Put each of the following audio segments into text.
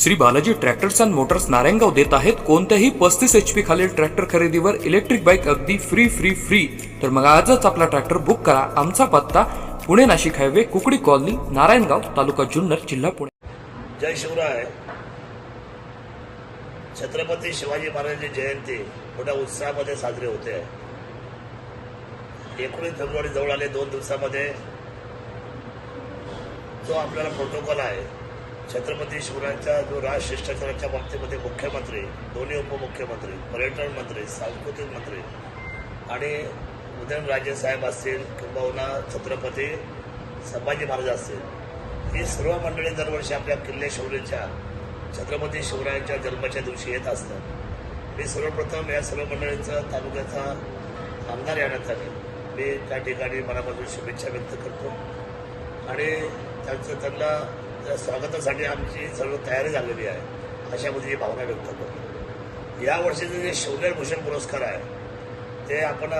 Shri Balaji tractors and motors Narayangaon देत आहेत. कोणत्याही पस्तीस एच पी खालील ट्रॅक्टर खरेदीवर इलेक्ट्रिक बाईक अगदी फ्री फ्री फ्री तर मग आजच आपला ट्रॅक्टर बुक करा. आमचा पत्ता पुणे नाशिक हायवे कुकडी कॉलनी नारायणगाव तालुका जुन्नर जिल्हा पुणे. जय शिवराय. छत्रपती शिवाजी महाराजांची जयंती मोठ्या उत्साहामध्ये साजरी होते. एकोणीस फेब्रुवारी जवळ आले दोन दिवसामध्ये जो आपल्याला प्रोटोकॉल आहे छत्रपती शिवरायांचा जो राजशिष्टाचाराच्या बाबतीमध्ये मुख्यमंत्री दोन्ही उपमुख्यमंत्री पर्यटन मंत्री सांस्कृतिक मंत्री आणि उदयनराजे साहेब असतील किंबहुना छत्रपती संभाजी महाराज असतील ही सर्व मंडळी दरवर्षी आपल्या किल्ले शौर्यच्या छत्रपती शिवरायांच्या जन्माच्या दिवशी येत असतात. मी सर्वप्रथम या सर्व मंडळींचा तालुक्याचा आमदार येण्यात आले मी त्या ठिकाणी मनापासून शुभेच्छा व्यक्त करतो. आणि त्यांचं त्यांना त्या स्वागतासाठी आमची सर्व तयारी झालेली आहे. अशा पद्धतीची भावना व्यक्त करतो. या वर्षीचे जे शौर्य भूषण पुरस्कार आहे ते आपण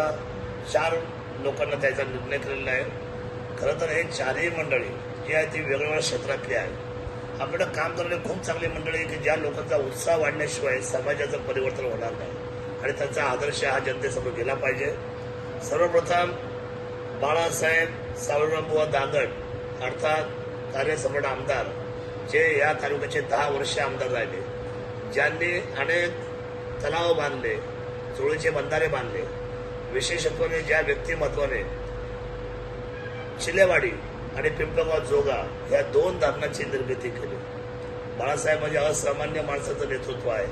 चार लोकांना त्याचा निर्णय केलेला आहे. खरं तर हे चारही मंडळी जी आहे ती वेगवेगळ्या क्षेत्रातली आहे आपल्याकडं काम करणारी खूप चांगली मंडळी की ज्या लोकांचा उत्साह वाढण्याशिवाय समाजाचं परिवर्तन होणार नाही. आणि त्यांचा आदर्श हा जनतेसमोर गेला पाहिजे. सर्वप्रथम बाळासाहेब सावळरामबुवा दांगड अर्थात कार्यसमर्ण आमदार जे या तालुक्याचे दहा वर्ष आमदार राहिले. ज्यांनी अनेक तलाव बांधले चोळीचे बंधारे बांधले. विशेषत्वाने ज्या व्यक्तिमत्वाने चिलेवाडी आणि पिंपळगाव जोगा या दोन धरणाची निर्मिती केली. बाळासाहेब म्हणजे असामान्य माणसाचं नेतृत्व आहे.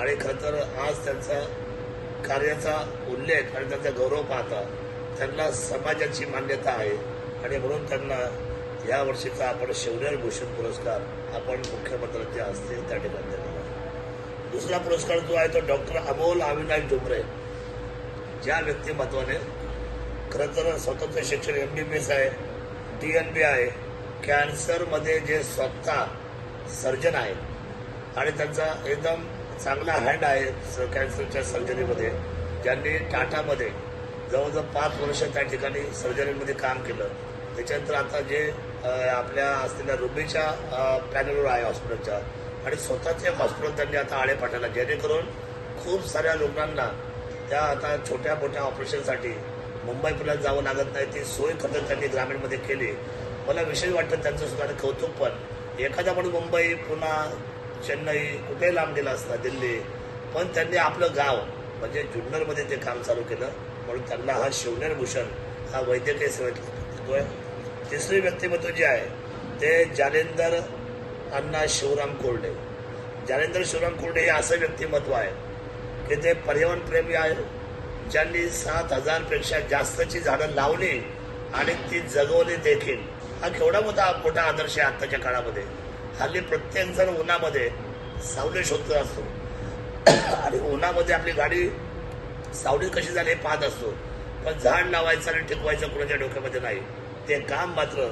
आणि खरं तर आज त्यांचा कार्याचा उल्लेख आणि त्यांचा गौरव पाहता त्यांना समाजाची मान्यता आहे. आणि म्हणून त्यांना या वर्षीचा आपण शिवनेर भूषण पुरस्कार आपण मुख्यमंत्र्यांच्या हस्ते त्या ठिकाणी देणार आहोत. दुसरा पुरस्कार जो आहे तो डॉक्टर अमोल अविनाश डुमरे. ज्या व्यक्तिमत्वाने खरं तर स्वतंत्र शिक्षण एम बी बी एस आहे डी एन बी आहे कॅन्सरमध्ये जे स्वतः सर्जन आहेत आणि त्यांचा एकदम चांगला हँड आहे स- कॅन्सरच्या सर्जरीमध्ये ज्यांनी टाटामध्ये जवळजवळ पाच वर्ष त्या ठिकाणी सर्जरीमध्ये काम केलं. त्याच्यानंतर आता जे आपल्या असलेल्या रुबीच्या पॅनलवर आहे हॉस्पिटलच्या. आणि स्वतःचे हॉस्पिटल त्यांनी आता आळे पाठवला जेणेकरून खूप साऱ्या रुग्णांना त्या आता छोट्या मोठ्या ऑपरेशनसाठी मुंबई पुण्यात जावं लागत नाही ती सोय खरं त्यांनी ग्रामीणमध्ये केली. मला विशेष वाटतं त्यांचं सुद्धा कौतुक पण. एखादा म्हणून मुंबई पुणा चेन्नई कुठेही लांब गेला असता दिल्ली पण त्यांनी आपलं गाव म्हणजे जुन्नरमध्ये ते काम चालू केलं. म्हणून त्यांना हा शिवनेर भूषण हा वैद्यकीय सेवेत देतोय तिसरी व्यक्तिमत्व जे आहे ते जालेंदर अण्णा शिवराम कोरडे. जालेंदर शिवराम कोरडे हे असं व्यक्तिमत्व आहे की ते पर्यावरणप्रेमी आहे ज्यांनी सात हजारपेक्षा जास्तची झाडं लावली आणि ती जगवली देखील. हा केवढा मोठा मोठा आदर्श आहे आत्ताच्या काळामध्ये. हल्ली प्रत्येक जण उन्हामध्ये सावली शोधत असतो. आणि उन्हामध्ये आपली गाडी सावली कशी झाली हे पाहत असतो. पण झाड लावायचं आणि टिकवायचं कोणाच्या डोक्यामध्ये नाही. ते काम मात्र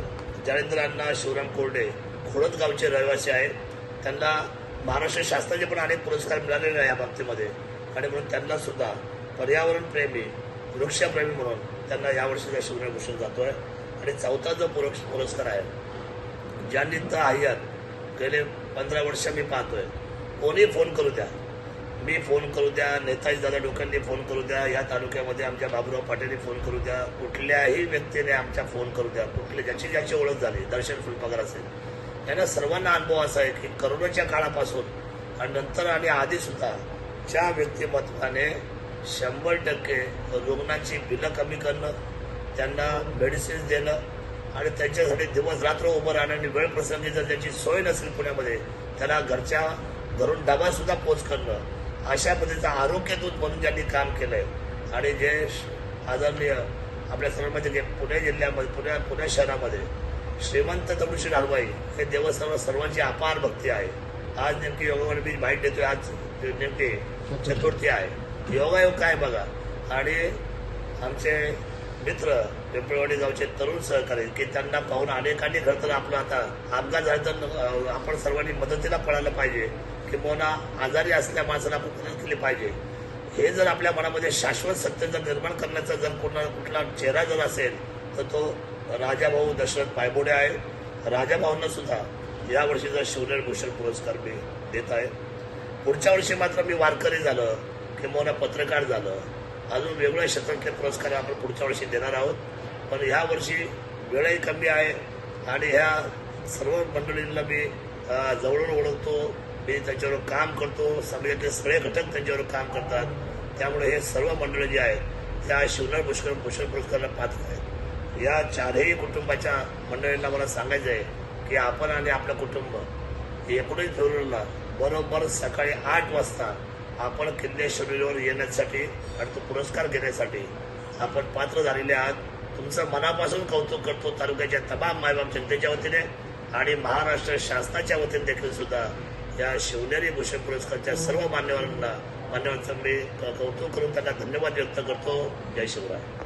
जालेंद्र अण्णा शिवराम कोरडे खोडद गावचे रहिवासी आहेत. त्यांना महाराष्ट्र शासनाचे पण अनेक पुरस्कार मिळालेले आहे या बाबतीमध्ये. आणि म्हणून त्यांना सुद्धा पर्यावरणप्रेमी वृक्षप्रेमी म्हणून त्यांना यावर्षीचा जातो आहे आणि चौथा जो पुरक्ष पुरस्कार आहे ज्यांनी तर आह्यात गेले पंधरा वर्ष मी पाहतोय. कोणी फोन करू द्या? मी फोन करू द्या नेताजी दादा डोक्यांनी फोन करू द्या या तालुक्यामध्ये आमच्या बाबुराव पाटीलने फोन करू द्या कुठल्याही व्यक्तीने आमच्या फोन करू द्या कुठले ज्याची ज्याची ओळख झाली दर्शन फुलपगार असेल. त्यांना सर्वांना अनुभव असा आहे की करोनाच्या काळापासून आणि नंतर आणि आधी सुद्धा ज्या व्यक्तिमत्वाने शंभर टक्के रुग्णांची बिलं कमी करणं त्यांना मेडिसिन्स देणं आणि त्यांच्यासाठी दिवस रात्र उभं राहणं आणि वेळ प्रसंगी जर त्याची सोय नसेल पुण्यामध्ये त्याला घरच्या घरून डबासुद्धा पोच करणं अशा पद्धतीचं आरोग्यदूत म्हणून ज्यांनी काम केलंय. आणि जे श- आदरणीय आपल्या सर्वांमध्ये म्हणजे जे पुणे जिल्ह्यामध्ये पुण्या पुणे शहरामध्ये श्रीमंत दगडूशी हलवाई हे देवस्थान सर्वांची अपार भक्ती आहे. आज नेमकी योगावर मी माहीत देतोय आज नेमकी चतुर्थी आहे. योगायोग काय बघा. आणि आमचे मित्र पिंपळवाडी गावचे तरुण सहकारी की त्यांना पाहून अनेकांनी खरं तर आपलं आता अपघात झाला तर आपण सर्वांनी मदतीला पळायला पाहिजे. किंवा आजारी असल्या माणसाला आपण मदत केली पाहिजे? हे जर आपल्या मनामध्ये शाश्वत सत्य जर निर्माण करण्याचा जर कोणा कुठला चेहरा जर असेल तर तो राजाभाऊ दशरथ पायबोडे आहे. राजाभाऊंना सुद्धा यावर्षीचा शिवनेर भूषण पुरस्कार मी देत आहे. पुढच्या वर्षी मात्र मी वारकरी झालं किंवा पत्रकार झालं. अजून वेगळ्या शतकीय पुरस्कार आपण पुढच्या वर्षी देणार आहोत. पण ह्या वर्षी वेळही कमी आहे आणि ह्या सर्व मंडळींना मी जवळून ओळखतो. मी त्यांच्यावर काम करतो समाजातले सगळे घटक त्यांच्यावर काम करतात. त्यामुळे हे सर्व मंडळी जी आहेत त्या शिवनेर पुष्कर भूषण पुरस्काराला पात्र आहेत. या चारही कुटुंबाच्या मंडळींना मला सांगायचं आहे की आपण आणि आपलं कुटुंब एकोणीस फेब्रुवारीला बरोबर सकाळी आठ वाजता आपण किल्लेश्वरीवर येण्यासाठी आणि तो पुरस्कार घेण्यासाठी आपण पात्र झालेले आहात. तुमचं मनापासून कौतुक करतो तालुक्याच्या तमाम मायबाप जनतेच्या वतीने आणि महाराष्ट्र शासनाच्या वतीने देखील सुद्धा. या शिवनेरी भूषण पुरस्कारच्या सर्व मान्यवरांना मान्यवरांचं मी कौतुक करून त्यांना धन्यवाद व्यक्त करतो. जय शिवराय.